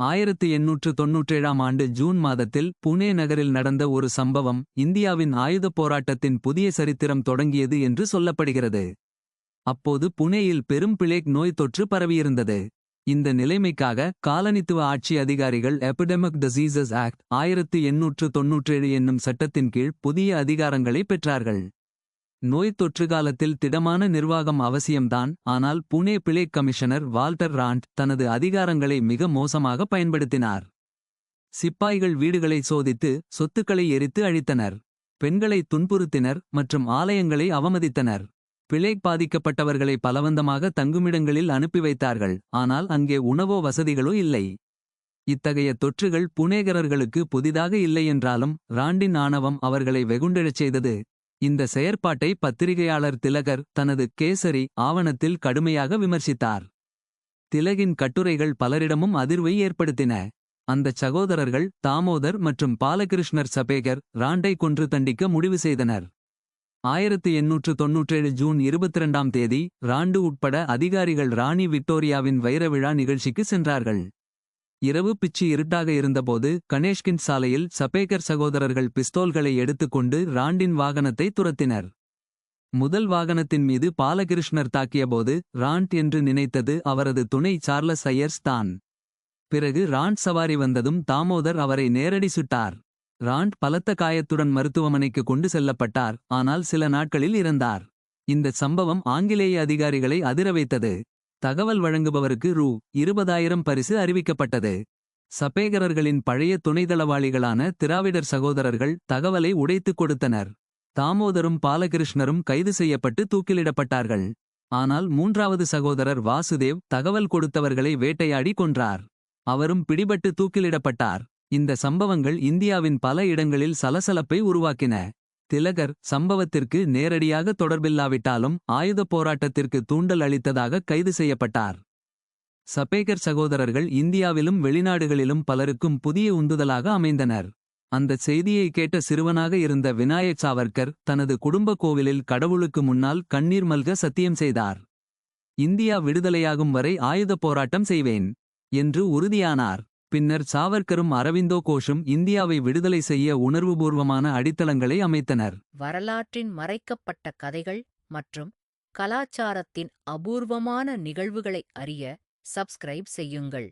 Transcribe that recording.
ஆயிரத்து எண்ணூற்று தொன்னூற்றேழாம் ஆண்டு ஜூன் மாதத்தில் புனே நகரில் நடந்த ஒரு சம்பவம் இந்தியாவின் ஆயுதப் போராட்டத்தின் புதிய சரித்திரம் தொடங்கியது என்று சொல்லப்படுகிறது. அப்போது புனேயில் பெரும் பிளேக் நோய் தொற்று பரவியிருந்தது. இந்த நிலைமைக்காக காலனித்துவ ஆட்சி அதிகாரிகள் எபிடெமிக் டிசீசஸ் ஆக்ட் ஆயிரத்து எண்ணூற்று தொன்னூற்றேழு என்னும் சட்டத்தின் கீழ் புதிய அதிகாரங்களை பெற்றார்கள். நோய் தொற்று காலத்தில் திடமான நிர்வாகம் அவசியம்தான் ஆனால் Pune plague commissioner Walter Rand தனது அதிகாரங்களை மிக மோசமாக பயன்படுத்தினார். சிப்பாய்கள் வீடுகளை சோதித்து சொத்துக்களை எரித்து அழித்தனர். பெண்களை துன்புறுத்தினர் மற்றும் ஆலயங்களை அவமதித்தனர். பிளேக் பாதிக்கப்பட்டவர்களை பலவந்தமாக தங்குமிடங்களில் அனுப்பி வைத்தார்கள் ஆனால் அங்கே உணவோ வசதிகளோ இல்லை. இத்தகைய தொற்றுகள் புனேகரர்களுக்கு புதிதாக இல்லை என்றாலும் ராண்டின் ஆணவம் அவர்களை வெகுண்டெழச் செய்தது. இந்த செயற்பாட்டை பத்திரிகையாளர் திலகர் தனது கேசரி ஆவணத்தில் கடுமையாக விமர்சித்தார். திலகின் கட்டுரைகள் பலரிடமும் அதிர்வை ஏற்படுத்தின. அந்தச் சகோதரர்கள் தாமோதர் மற்றும் பாலகிருஷ்ணர் சபேகர் ராண்டை கொன்று தண்டிக்க முடிவு செய்தனர். ஆயிரத்து எண்ணூற்று தொன்னூற்றேழு ஜூன் இருபத்திரண்டாம் தேதி ராண்டு உட்பட அதிகாரிகள் ராணி விக்டோரியாவின் வைர விழா நிகழ்ச்சிக்கு சென்றார்கள். இரவு பிச்சு இருட்டாக இருந்தபோது கணேஷ்கின் சாலையில் சபேகர் சகோதரர்கள் பிஸ்தோல்களை எடுத்துக்கொண்டு ராண்டின் வாகனத்தை துரத்தினர். முதல் வாகனத்தின் மீது பாலகிருஷ்ணர் தாக்கியபோது ராண்ட் என்று நினைத்தது அவரது துணை சார்லஸ் ஐயர்ஸ் தான். பிறகு ராண்ட் சவாரி வந்ததும் தாமோதர் அவரை நேரடி சுட்டார். ராண்ட் பலத்த காயத்துடன் மருத்துவமனைக்கு கொண்டு செல்லப்பட்டார் ஆனால் சில நாட்களில் இறந்தார். இந்த சம்பவம் ஆங்கிலேய அதிகாரிகளை அதிர வைத்தது. தகவல் வழங்குபவருக்கு ரூ. இருபதாயிரம் பரிசு அறிவிக்கப்பட்டது. சபேகரர்களின் பழைய துணைதளவாளிகளான திராவிடர் சகோதரர்கள் தகவலை உடைத்துக் கொடுத்தனர். தாமோதரும் பாலகிருஷ்ணரும் கைது செய்யப்பட்டு தூக்கிலிடப்பட்டார்கள். ஆனால் மூன்றாவது சகோதரர் வாசுதேவ் தகவல் கொடுத்தவர்களை வேட்டையாடி கொன்றார். அவரும் பிடிபட்டு தூக்கிலிடப்பட்டார். இந்த சம்பவங்கள் இந்தியாவின் பல இடங்களில் சலசலப்பை உருவாக்கின. திலகர் சம்பவத்திற்கு நேரடியாக தொடர்பில்லாவிட்டாலும் ஆயுதப் போராட்டத்திற்கு தூண்டல் அளித்ததாக கைது செய்யப்பட்டார். சபேகர் சகோதரர்கள் இந்தியாவிலும் வெளிநாடுகளிலும் பலருக்கும் புதிய உந்துதலாக அமைந்தனர். அந்தச் செய்தியை கேட்ட சிறுவனாக இருந்த விநாயக் சாவர்கர் தனது குடும்ப கோவிலில் கடவுளுக்கு முன்னால் கண்ணீர் மல்க சத்தியம் செய்தார். இந்தியா விடுதலையாகும் வரை ஆயுதப் போராட்டம் செய்வேன். என்று உறுதியானார். பின்னர் சாவர்க்கரும் அரவிந்தோ கோஷும் இந்தியாவை விடுதலை செய்ய உணர்வுபூர்வமான அடித்தளங்களை அமைத்தனர். வரலாற்றின் மறைக்கப்பட்ட கதைகள் மற்றும் கலாச்சாரத்தின் அபூர்வமான நிகழ்வுகளை அறிய சப்ஸ்கிரைப் செய்யுங்கள்.